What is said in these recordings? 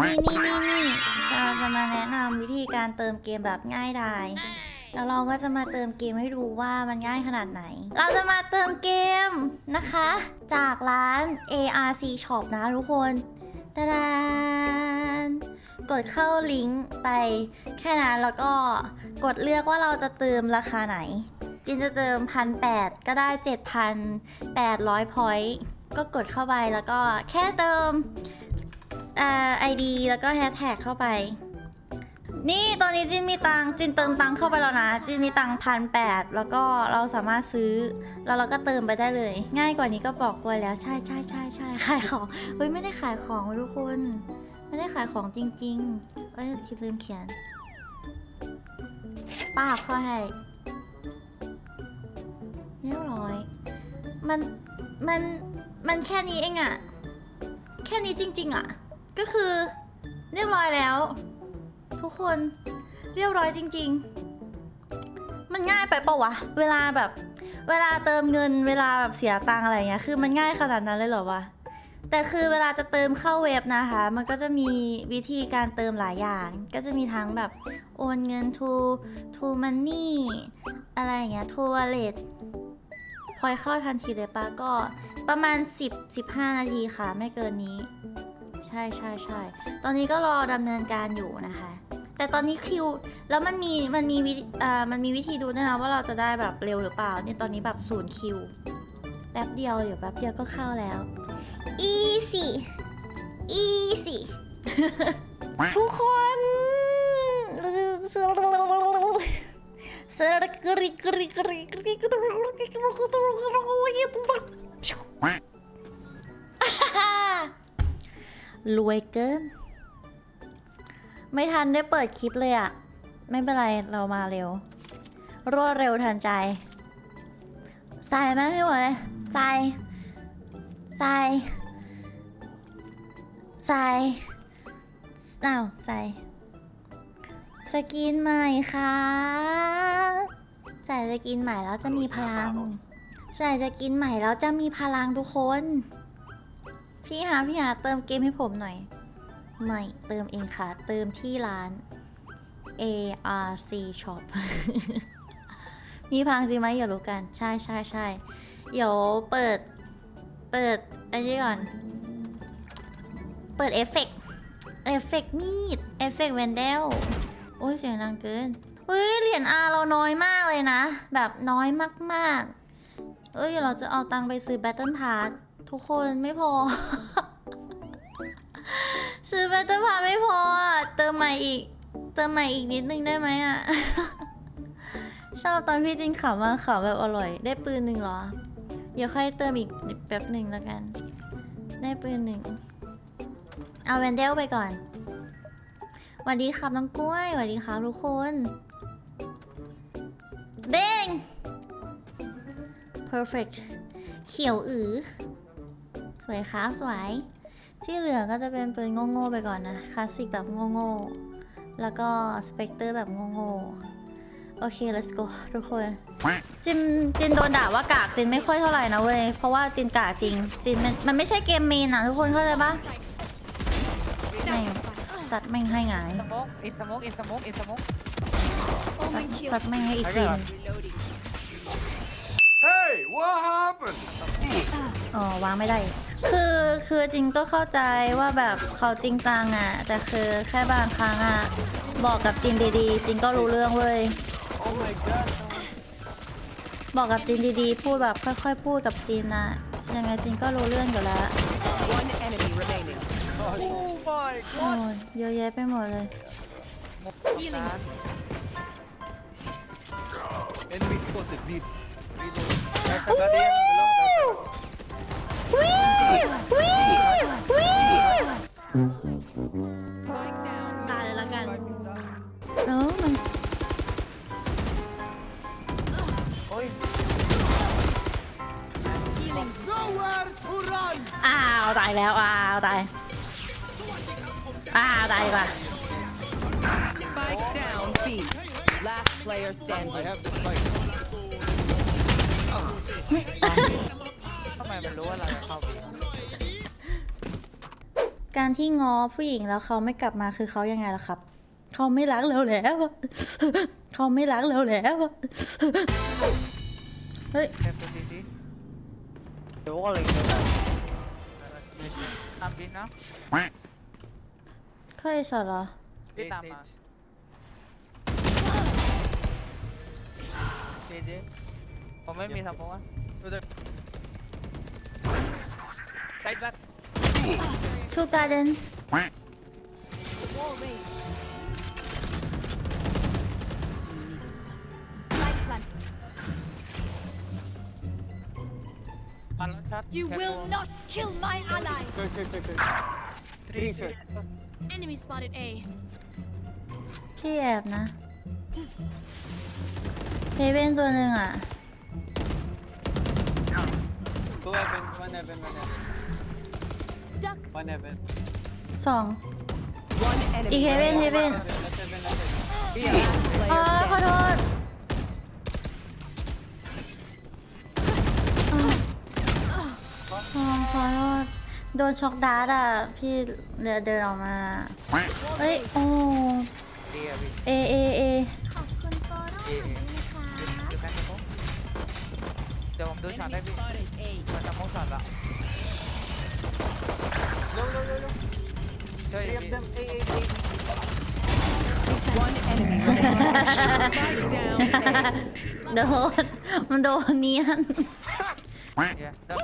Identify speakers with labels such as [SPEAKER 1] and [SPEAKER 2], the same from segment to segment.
[SPEAKER 1] นี่นี่นี่นี่เราจะมาแนะนำวิธีการเติมเกมแบบง่ายดายแล้วเราก็จะมาเติมเกมให้ดูว่ามันง่ายขนาดไหน เราจะมาเติมเกมนะคะ จากร้าน ARC Shop นะทุกคนตะดานกดเข้าลิงก์ไปแค่นั้นแล้วก็กดเลือกว่าเราจะเติมราคาไหน จินจะเติมพันแก็ได้ 7,800พอยต์ก็กดเข้าไปแล้วก็แค่เติม ไอ่า ID แล้วก็แฮชแท็กเข้าไป นี่ตอนนี้จินมีตังจินเติมตังเข้าไปแล้วนะ จินมีตังพันแปดแล้วก็เราสามารถซื้อ แล้วเราก็เติมไปได้เลย ง่ายกว่านี้ก็บอกกลัวแล้วใช่ใช่ใช่ใช่ขายของเฮ้ยไม่ได้ขายของทุกคนไม่ได้ขายของจริงๆเอ้ยคิดลืมเขียนป้าเข้าให้เรียบร้อย มัน มัน มันแค่นี้เองอะ แค่นี้จริง ๆอะ ก็คือเรียบร้อยแล้ว ทุกคนเรียบร้อยจริง ๆ มันง่ายไปเปล่าวะ เวลาแบบ เวลาเติมเงิน เวลาแบบเสียตังอะไรเงี้ยคือมันง่ายขนาดนั้นเลยเหรอวะแต่คือเวลาจะเติมเข้าเว็บนะคะ มันก็จะมีวิธีการเติมหลายอย่าง ก็จะมีทั้งแบบโอนเงิน to to money อะไรอย่างเงี้ย to wallet พอยเข้าทันทีเลยปะก็ประมาณ 10 15 นาทีค่ะ ไม่เกินนี้ ใช่ใช่ใช่ตอนนี้ก็รอดำเนินการอยู่นะคะ แต่ตอนนี้คิว แล้วมันมีมันมีวิธีอ่ามันมีวิธีดูด้วยนะว่าเราจะได้แบบเร็วหรือเปล่าเนี่ยตอนนี้แบบศูนย์คิวแป๊บเดียวเดี๋ยวแป๊บเดียวก็เข้าแล้ว easy easy ทุกคนเซอร์กริกริกริกริกร วยเกิน ไม่ทันได้เปิดคลิปเลยอะไม่เป็นไรเรามาเร็ว รวดเร็วทันใจใส่ไหมให้หมดเลยใส่ใส่ใส่อ้าวใส่สกินใหม่ค่ะใส่สกินใหม่แล้วจะมีพลัง ใส่สกินใหม่แล้วจะมีพลังทุกคน พี่หาพี่หาเติมเกมให้ผมหน่อย ไม่เติมเองค่ะ เติมที่ร้าน ARC Shop มีพลังจริงไหมอย่ารู้กัน ใช่ใช่ใช่เดี๋ยวเปิด เปิดไอ้นี่ก่อน เปิดเอฟเฟกต์เอฟเฟกต์มีด เอฟเฟกต์แวนเดล โอ้ยเสียงดังเกินเฮ้ยเหรียญอาเราน้อยมากเลยนะ แบบน้อยมากๆ เอ้ยเราจะเอาตังค์ไปซื้อแบตเทิลพาร์ ทุกคนไม่พอ ซื้อแบตเตอร์พาไม่พออะเติมใหม่อีก เติมใหม่อีกนิดนึงได้ไหมอะ ชอบตอนพี่จินขำมาขำแบบอร่อย ได้ปืนหนึ่งเหรอ เดี๋ยวค่อยเติมอีกแป๊บหนึ่งแล้วกัน ได้ปืนหนึ่งเอาแวนเดลไปก่อนสวัสดีครับน้องกล้วยสวัสดีครับทุกคนเบ้ง perfect เขียวอือ สวยครับสวย ที่เหลือก็จะเป็นปืนโง่ๆไปก่อนนะ คลาสสิกแบบโง่ๆ แล้วก็สเปกเตอร์แบบโง่ๆ โอเค let's go ทุกคน จินจินโดนด่าว่ากากจินไม่ค่อยเท่าไหร่นะเว้ย เพราะว่าจินกากจริง จินมันมันไม่ใช่เกมเมนอะทุกคนเข้าใจปะแม่งสัตว์แม่งให้หงาย
[SPEAKER 2] สโมกอินสโมกอินสโมกอินสโมก
[SPEAKER 1] สัตว์สัตว์แม่งให้อีกทีน
[SPEAKER 3] Hey, what happened?
[SPEAKER 1] อ๋อวางไม่ได้ คือคือจริงก็เข้าใจว่าแบบเขาจริงจังอะแต่คือแค่บางครั้งอะบอกกับจินดีๆจินก็รู้เรื่องเว้ย
[SPEAKER 3] Oh my god.
[SPEAKER 1] บอกกับจินดีๆ พูดแบบค่อยๆ พูดกับจินนะยังไงจินก็รู้เรื่องอยู่แล้ว
[SPEAKER 4] One enemy remaining.
[SPEAKER 3] Oh my
[SPEAKER 1] โอ้ยเยอะแยะไปหมดเลย
[SPEAKER 3] Enemy spotted mid.
[SPEAKER 2] แต่ต
[SPEAKER 1] ตายแล้วอ้าวตายอ้าวตายดีกว่า
[SPEAKER 4] Spike down. B. Last player
[SPEAKER 3] I
[SPEAKER 4] standing.
[SPEAKER 3] have the spike.
[SPEAKER 2] ทำไมมันรู้ว่าเราจะเข้าไป
[SPEAKER 1] การที่ง้อผู้หญิงแล้วเขาไม่กลับมาคือเขายังไงล่ะครับ เขาไม่รักเราแล้ว เขาไม่รักเราแล้ว เฮ้ย
[SPEAKER 2] แคปซิตี้เดี๋ยวก็เลย ตามบินนะ
[SPEAKER 1] เคยสอนเหรอ
[SPEAKER 2] พี่ตามมา
[SPEAKER 3] JJ.
[SPEAKER 2] ผมไม่มีสมองอะ
[SPEAKER 3] To the side back.
[SPEAKER 1] Two Garden
[SPEAKER 2] One shot.
[SPEAKER 5] You
[SPEAKER 2] careful.
[SPEAKER 5] will not kill my ally.
[SPEAKER 3] Sure, sure, sure, sure. Three shot.
[SPEAKER 5] Enemy spotted A.
[SPEAKER 1] พี่แอบนะเฮเว่นตัวหนึ่งอะ
[SPEAKER 3] Two heaven, one heaven, one heaven.
[SPEAKER 5] Duck.
[SPEAKER 3] One heaven.
[SPEAKER 1] สอง
[SPEAKER 4] One
[SPEAKER 1] อีก
[SPEAKER 4] enemy
[SPEAKER 1] เฮเว่น
[SPEAKER 4] remaining.
[SPEAKER 1] เฮเว่น
[SPEAKER 3] Last heaven, last heaven.
[SPEAKER 1] อ๋อ
[SPEAKER 4] Player
[SPEAKER 1] ขอ
[SPEAKER 4] standing.
[SPEAKER 1] โทษอ๋อขอโทษ โดนช็อกดาร์ดอะ พี่เดินเดินออกมาเฮ้ย โอ้
[SPEAKER 2] ดีอะพี่
[SPEAKER 1] เอ เอ เอ
[SPEAKER 5] ขอบคุณโฟโต้ด้วยนะคะ
[SPEAKER 2] อยู่แค่สมองเดี๋ยวผมดูช็อตให้พี่มันสมองช็อตละ
[SPEAKER 3] No, no, no, no.
[SPEAKER 2] ช่วย
[SPEAKER 3] Three of
[SPEAKER 2] พี่
[SPEAKER 3] them. A, A, A.
[SPEAKER 4] One enemy remaining. Spike down A.
[SPEAKER 1] โดน มันโดนเนียน
[SPEAKER 2] เดี๋ยวดั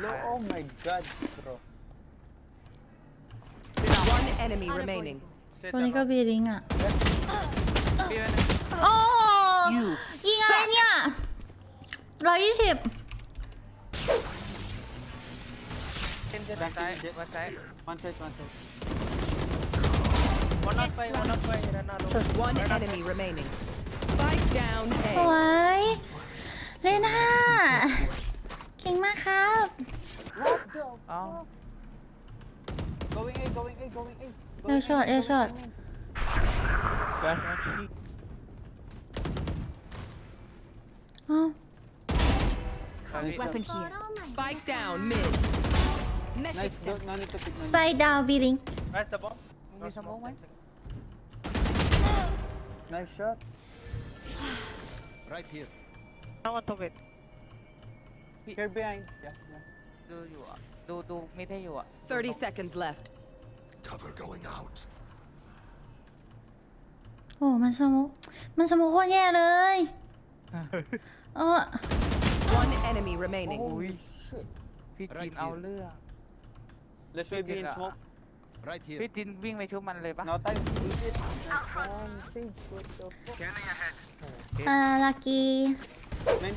[SPEAKER 2] บฟูดับฟู
[SPEAKER 3] No, oh my god, bro.
[SPEAKER 4] One enemy remaining.
[SPEAKER 1] ตัวนี้ก็บีริงอ่ะ
[SPEAKER 2] พี่ไว้นะ
[SPEAKER 1] โอ้ยิงอะไรเนี่ยร้อยยี่สิบ
[SPEAKER 2] วันซ้ายวันซ้าย
[SPEAKER 3] One side, one side.
[SPEAKER 5] One not five, one not five.
[SPEAKER 4] One enemy remaining. Spike down
[SPEAKER 1] สว
[SPEAKER 4] A.
[SPEAKER 1] ย เลน่า เก่งมากครับ
[SPEAKER 2] เอ้า
[SPEAKER 3] Going A, going A, going A.
[SPEAKER 1] เอลช็อตเอลช็อตอ้าว
[SPEAKER 2] พี่
[SPEAKER 5] Weapon here.
[SPEAKER 4] Spike down mid.
[SPEAKER 3] Nice,
[SPEAKER 4] Message
[SPEAKER 3] no,
[SPEAKER 4] sent.
[SPEAKER 3] no need to pick.
[SPEAKER 1] สไปดาวบีริง
[SPEAKER 3] Where's the bomb?
[SPEAKER 2] มีสมองไหม
[SPEAKER 3] Nice shot.
[SPEAKER 6] Right here.
[SPEAKER 2] ต้องม าตัวเบ็ด
[SPEAKER 3] Here behind. Yeah, yeah.
[SPEAKER 2] ดูอยู่อ่ะ ดูดูไม่ได้อยู่อ่ะ
[SPEAKER 4] 30 seconds left.
[SPEAKER 6] Cover going out.
[SPEAKER 1] โอ้ มันสมุมันสมุโคตรแย่เลยเออ
[SPEAKER 4] One enemy remaining.
[SPEAKER 3] Holy shit.
[SPEAKER 2] พี่จินเอาเรื่อง
[SPEAKER 3] Let's wait be in smoke.
[SPEAKER 6] Right
[SPEAKER 2] พี่
[SPEAKER 6] here.
[SPEAKER 2] จินวิ่งไปชุบมันเลยปะ
[SPEAKER 3] No time. Eat it. Nice one. Sage, what the fuck?
[SPEAKER 1] อ่าลักกี้
[SPEAKER 3] Man,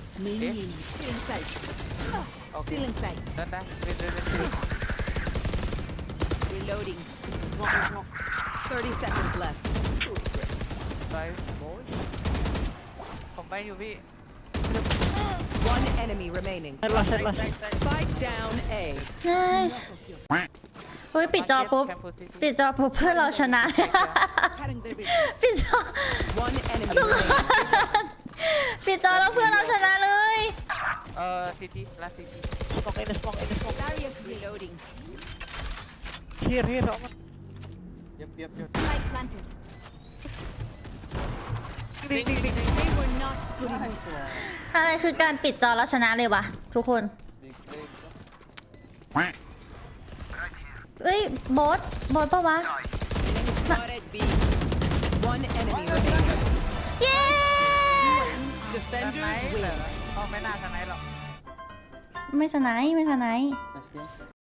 [SPEAKER 2] โอเคเดินได้เดินเดินเดิน
[SPEAKER 4] Reloading.
[SPEAKER 3] smoke, smoke.
[SPEAKER 4] 30 seconds left.
[SPEAKER 2] ไปผมไปอยู่พี่
[SPEAKER 4] One enemy remaining. Spike down A.
[SPEAKER 1] nice เฮ้ยปิดจอปุ๊บปิดจอปุ๊บเพื่อนเราชนะ ปิดจอ
[SPEAKER 4] One enemy remaining.
[SPEAKER 1] ปิดจอแล้วเพื่อนเราชนะเลย
[SPEAKER 2] เอ่อซีทีลาซีที
[SPEAKER 5] Barrier reloading.
[SPEAKER 3] Yep, yep, yep.
[SPEAKER 5] Light planted. They were not good enough.
[SPEAKER 1] อะไรคือการปิดจอแล้วชนะเลยวะทุกคน
[SPEAKER 3] Big break.
[SPEAKER 1] เอ้ยโบอสโบอสปะวะ
[SPEAKER 4] Spotted B. One enemy remaining.
[SPEAKER 1] เย้
[SPEAKER 2] สไน
[SPEAKER 4] Defenders
[SPEAKER 2] เหรอ
[SPEAKER 4] win.
[SPEAKER 2] อ๋อไม่น่าส ไนหรอก
[SPEAKER 1] ไม่สไนป์ไม่สไนป์